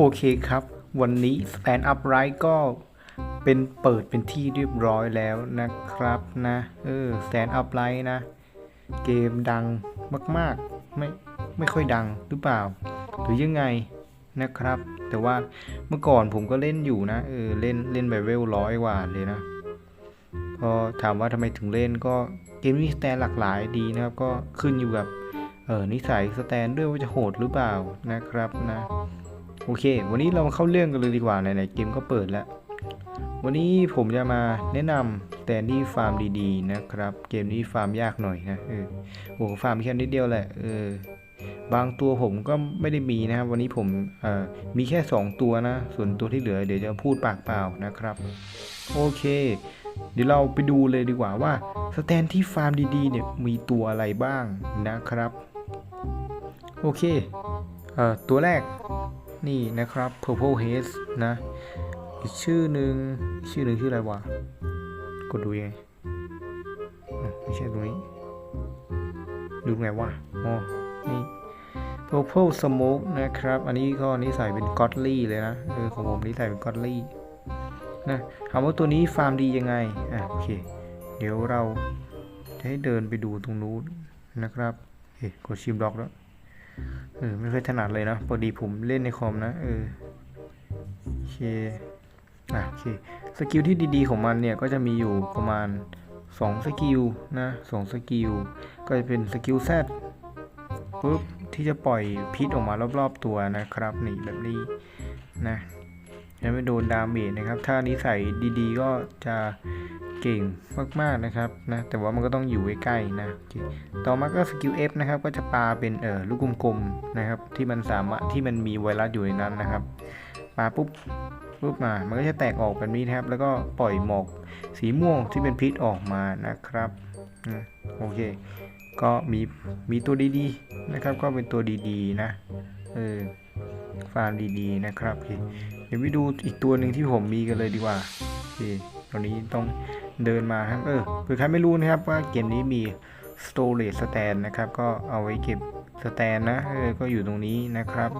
โอเคครับ วันนี้ Stand Up Right ก็เป็นเปิดเป็นที่เรียบร้อยแล้วนะครับนะ เออ Stand Up Right นะ เกมดังมาก ๆ ไม่ไม่ค่อยดังหรือเปล่า หรือยังไงนะครับ แต่ว่าเมื่อก่อนผมก็เล่นอยู่นะ เออ เล่นเล่นแบบเวลร้อยกว่าเลยนะพอถามว่าทำไมถึงเล่นก็เกมมีสแตนหลากหลายดีนะครับ ก็ขึ้นอยู่กับ เออนิสัยสแตนด้วยว่าจะโหดหรือเปล่านะครับนะ โอเค วันนี้เรามาเข้าเรื่องกันเลยดีกว่าไหนๆเกมก็เปิดแล้ว วันนี้ผมจะมาแนะนำแต่นี่ฟาร์มดีๆนะครับ เกมนี้ฟาร์มยากหน่อยนะเออโหฟาร์มแค่นิดเดียวแหละเออบางตัวผมก็ไม่ได้มีนะครับ วันนี้ผมเอ่อมีแค่ 2 ตัวนะ ส่วนตัวที่เหลือเดี๋ยวจะพูดปากเปล่านะครับ โอเค เดี๋ยวเราไปดูเลยดีกว่าว่าสแตนที่ฟาร์มดีๆเนี่ยมีตัวอะไรบ้างนะครับ โอเคเอ่อตัวแรก นี่นะครับ Purple Haze นะ อีกชื่อหนึ่งชื่อหนึ่งชื่ออะไรวะ กดดูยังไงไม่ใช่ตรงนี้ ดูไงวะอ๋อนี่ Purple Smoke นะครับ อันนี้ก็นิสัยเป็น Godly เลยนะเออของผมนิสัยเป็น Godly นะถามว่าตัวนี้ฟาร์มดียังไง อะโอเค เดี๋ยวเราจะให้เดินไปดูตรงนู้นนะครับ เฮ้กดชิมบล็อกแล้ว เออ ไม่ค่อยถนัดเลยนะพอดีผมเล่นในคอมนะ เออโอเคอะโอเคสกิลที่ดีๆของมันเนี่ยก็จะมีอยู่ประมาณ 2 สกิลนะ2สกิล ก็จะเป็นสกิลแซดปุ๊บที่จะปล่อยพิษออกมารอบๆตัวนะครับนี่แบบนี้นะยังไม่โดนดาเมจนะครับ ถ้านิสัยดีๆ ก็จะ เก่งมากๆนะครับนะแต่ว่ามันก็ต้องอยู่ใกล้ๆนะโอเคต่อมาก็สกิล F นะครับก็จะปาเป็นเอ่อลูกกลมๆนะครับที่มันสามารถที่มันมีไวรัสอยู่ในนั้นนะครับปาปุ๊บปุ๊บมา มันก็จะแตกออกแบบนี้นะครับ แล้วก็ปล่อยหมอกสีม่วงที่เป็นพิษออกมานะครับโอเค ก็มีมีตัวดีๆนะครับ ก็เป็นตัวดีๆนะเออฟาร์มดีๆนะครับโอเคเดี๋ยวไปดูอีกตัวหนึ่งที่ผมมีกันเลยดีกว่าโอเคตอนนี้ต้อง เดินมาครับ เออเผื่อใครไม่รู้นะครับว่าเกมนี้มี storage stand นะครับ ก็เอาไว้เก็บสแตนนะ เออ ก็อยู่ตรงนี้นะครับ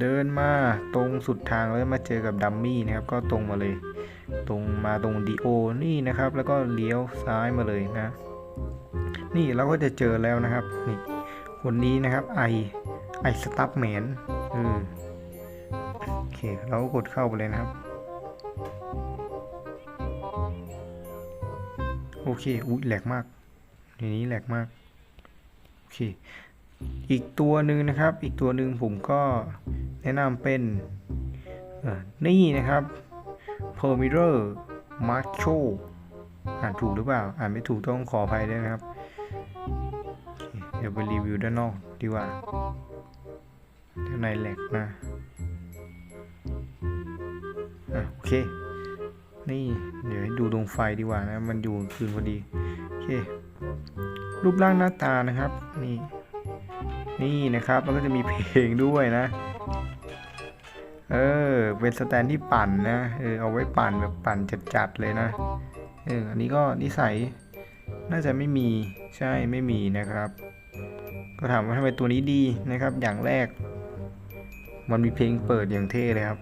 เดินมาตรงสุดทางแล้วมาเจอกับดัมมี่นะครับ ก็ตรงมาเลย ตรงมาตรงดีโอนี่นะครับ แล้วก็เลี้ยวซ้ายมาเลยนะ นี่เราก็จะเจอแล้วนะครับ นี่คนนี้นะครับไอไอสตัฟแมนเออโอเค เราก็กดเข้าไปเลยนะครับ โอเคอุ้ยแหลกมากทีนี้แหลกมากโอเคอีกตัวหนึ่งนะครับ อีกตัวหนึ่งผมก็แนะนำเป็นนี่นะครับ p e r m i r o r Macho อ่านถูกหรือเปล่า อ่านไม่ถูกต้องขออภัยด้วยนะครับเเดี๋ยวไปรีวิวด้านนอกดีกว่าด้านในแหลกนะ อะโอเค นี่ เดี๋ยวดูดวงไฟดีกว่านะ มันอยู่คืนพอดี โอเค รูปร่างหน้าตานะครับ นี่ นี่นะครับแล้วก็จะมีเพลงด้วยนะ เออ เป็นสแตนที่ปั่นนะ เออ เอาไว้ปั่นแบบปั่นจัดๆเลยนะ เออ อันนี้ก็นิสัย น่าจะไม่มี ใช่ ไม่มีนะครับ ก็ถามว่าทำไมตัวนี้ดีนะครับ อย่างแรก มันมีเพลงเปิดอย่างเท่เลยครับ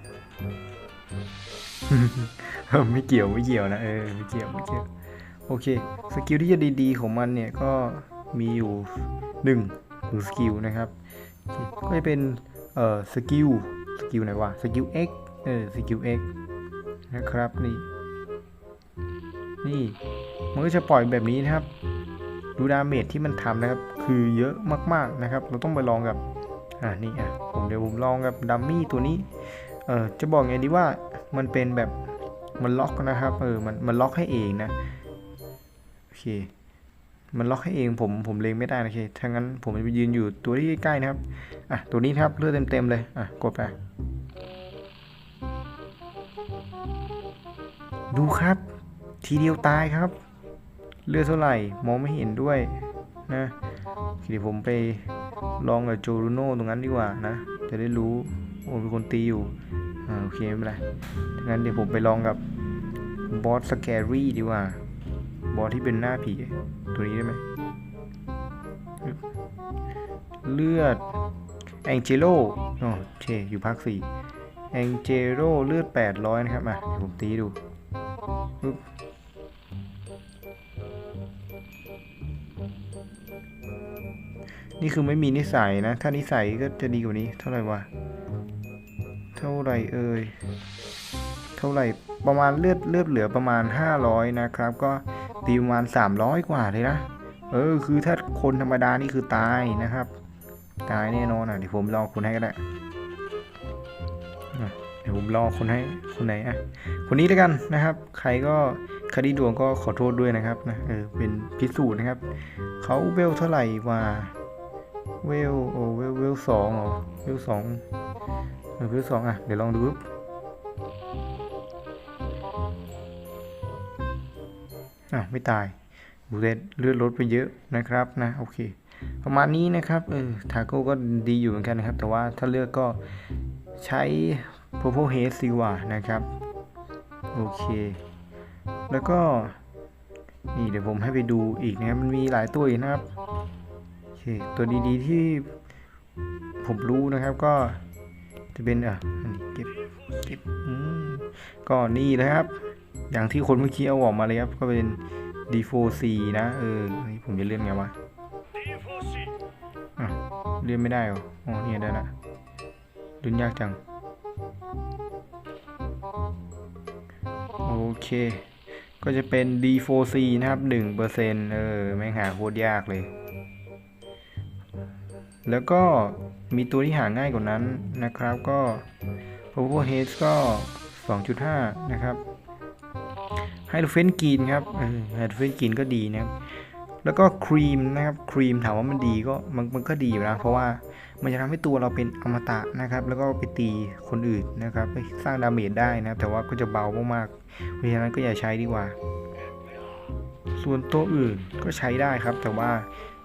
ไม่เกี่ยวไม่เกี่ยวนะเออไม่เกี่ยวไม่เกี่ยวโอเคสกิลที่จะดีๆของมันเนี่ยก็มีอยู่หนึ่งหนึ่งสกิลนะครับก็จะเป็นเอ่อสกิลสกิลไหนวะสกิล X เออสกิล X นะครับนี่นี่มันก็จะปล่อยแบบนี้นะครับ ดูดาเมจที่มันทำนะครับ คือเยอะมากๆนะครับ เราต้องไปลองกับอ่านี่อะผมเดี๋ยวผมลองกับดัมมี่ตัวนี้เออจะบอกไงดีว่ามันเป็นแบบ มันล็อกนะครับเออมันมันล็อกให้เองนะโอเคมันล็อกให้เองผมผมเล็งไม่ได้นะโอเคถ้างั้นผมจะไปยืนอยู่ตัวที่ใกล้ๆนะครับอะตัวนี้ครับเลือดเต็มๆเลยอะกดไปดูครับ ทีเดียวตายครับ เลือดเท่าไหร่มองไม่เห็นด้วยนะเดี๋ยวผมไปลองกับโจรูโน่ตรงนั้นดีกว่านะ จะได้รู้ โอ้เป็นคนตีอยู่ อ่าโอเคไม่เป็นไรถ้างั้นเดี๋ยวผมไปลองกับบอสสแกรี่ดีกว่า บอสที่เป็นหน้าผีตัวนี้ได้ไหม เลือดแองเจโลโอเคอยู่ภาคสี่แองเจโลเลือด 800 นะครับมาเดี๋ยวผมตีดูปึ๊บนี่คือไม่มีนิสัยนะ ถ้านิสัยก็จะดีกว่านี้เท่าไหร่วะ เท่าไหร่เอ่ยเท่าไหร่ประมาณเลือดเลือดเหลือประมาณ 500 นะครับ ก็ตีประมาณ 300 กว่าเลยนะเออคือถ้าคนธรรมดานี่คือตายนะครับ ตายแน่นอนอะเดี๋ยวผมรองคนให้ก็ได้อะเดี๋ยวผมรอคนให้คนไหนอะคนนี้แล้วกันนะครับ ใครก็คดีดวงก็ขอโทษด้วยนะครับนะเออเป็นพิสูจน์นะครับเขาเวลเท่าไหร่ว่าเวลโอเวลเวลสองเหรอเวลสอง เออเวสองอะ เดี๋ยวลองดูอะไม่ตายบูเรตเลือดลดไปเยอะนะครับนะโอเค ประมาณนี้นะครับเออทาโก้ก็ดีอยู่เหมือนกันนะครับ แต่ว่าถ้าเลือกก็ใช้ p u r p l e Haze ดีกว่านะครับ โอเค แล้วก็ นี่เดี๋ยวผมให้ไปดูอีกนะครับ มันมีหลายตัวอีกนะครับ โอเค ตัวดีๆที่ผมรู้นะครับก็ จะเป็นอะอันนี้เก็บเก็บอืมก็นี่นะครับ อย่างที่คนเมื่อกี้เอาออกมาเลยครับ ก็เป็น D4C นะ เออนนี้ผมจะเลื่อนไงวะอะเลื่อนไม่ได้หรออ๋อเนี่ยได้ละเลื่อนยากจัง โอเค ก็จะเป็น D4C นะครับ1%เออแม่งหาโคตรยากเลย แล้วก็มีตัวที่หาง่ายกว่านั้นนะครับก็ Power h e a d ก็ 2.5 นะครับไฮโดรเฟนกีนครับเออไฮโดรเฟนกีนก็ดีนะครับแล้วก็ครีมนะครับครีมถามว่ามันดีก็มันมันก็ดีอยู่นะเพราะว่ามันจะทำให้ตัวเราเป็นอมตะนะครับ แล้วก็ไปตีคนอื่นนะครับ ไปสร้างดาเมจได้นะแต่ว่าก็จะเบามากๆเพราะฉะนั้นก็อย่าใช้ดีกว่า ส่วนตัวอื่นก็ใช้ได้ครับ แต่ว่า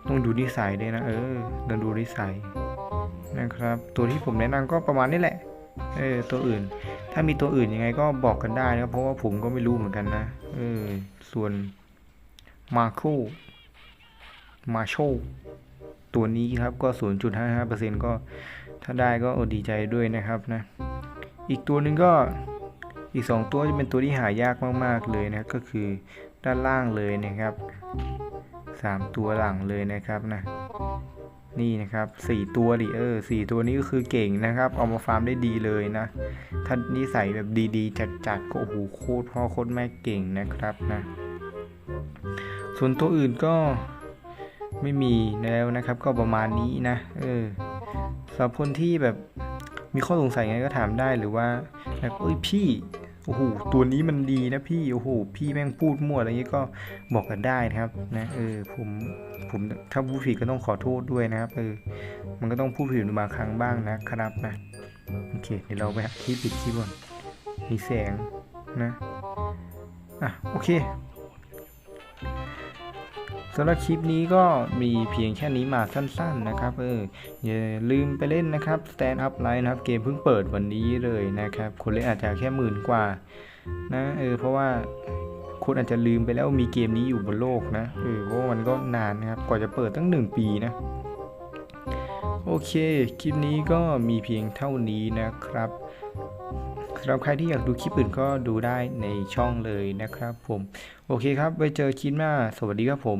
ต้องดูนิสัยด้วยนะ เออต้องดูนิสัยนะครับ ตัวที่ผมแนะนำก็ประมาณนี้แหละ เออ ตัวอื่น ถ้ามีตัวอื่นยังไงก็บอกกันได้นะครับเพราะว่าผมก็ไม่รู้เหมือนกันนะ เออ ส่วนมาโคมาโชตัวนี้ครับก็ 0.55%ก็ถ้าได้ก็อดีใจด้วยนะครับนะ อีกตัวหนึ่งก็อีก 2 ตัวจะเป็นตัวที่หายากมาก ๆ เลยนะ ก็คือด้านล่างเลยนะครับ 3 ตัวหลังเลยนะครับนะนี่นะครับ 4 ตัวดิเออ4ตัวนี้ก็คือเก่งนะครับ เอามาฟาร์มได้ดีเลยนะ ถ้านิสัยแบบดีๆ จัดๆก็โอ้โหโคตรพ่อโคตรแม่เก่งนะครับนะ ส่วนตัวอื่นก็ไม่มีแล้วนะครับ ก็ประมาณนี้นะ เออสำหรับคนที่แบบมีข้อสงสัยไงก็ถามได้หรือว่าแบบเอ้ยพี่ โอ้โหตัวนี้มันดีนะพี่โอ้โหพี่แม่งพูดมั่วอะไรเงี้ยก็บอกกันได้นะครับนะเออผมผมถ้าพูดผิดก็ต้องขอโทษด้วยนะครับเออมันก็ต้องพูดผิดบางครั้งบ้างนะครับนะโอเคเดี๋ยวเราไปหาที่ปิดคลิปก่อนมีแสงนะอะโอเค สำหรับคลิปนี้ก็มีเพียงแค่นี้มาสั้นๆนะครับเอออย่าลืมไปเล่นนะครับ Stand Up Line นะครับ เกมเพิ่งเปิดวันนี้เลยนะครับ คนเล่นอาจจะแค่หมื่นกว่านะเออเพราะว่าคนอาจจะลืมไปแล้วมีเกมนี้อยู่บนโลกนะเออเพราะมันก็นานนะครับกว่าจะเปิดตั้ง 1 ปีนะ โอเค คลิปนี้ก็มีเพียงเท่านี้นะครับสำหรับใครที่อยากดูคลิปอื่นก็ดูได้ในช่องเลยนะครับผม โอเคครับ ไว้เจอคลิปหน้า สวัสดีครับผม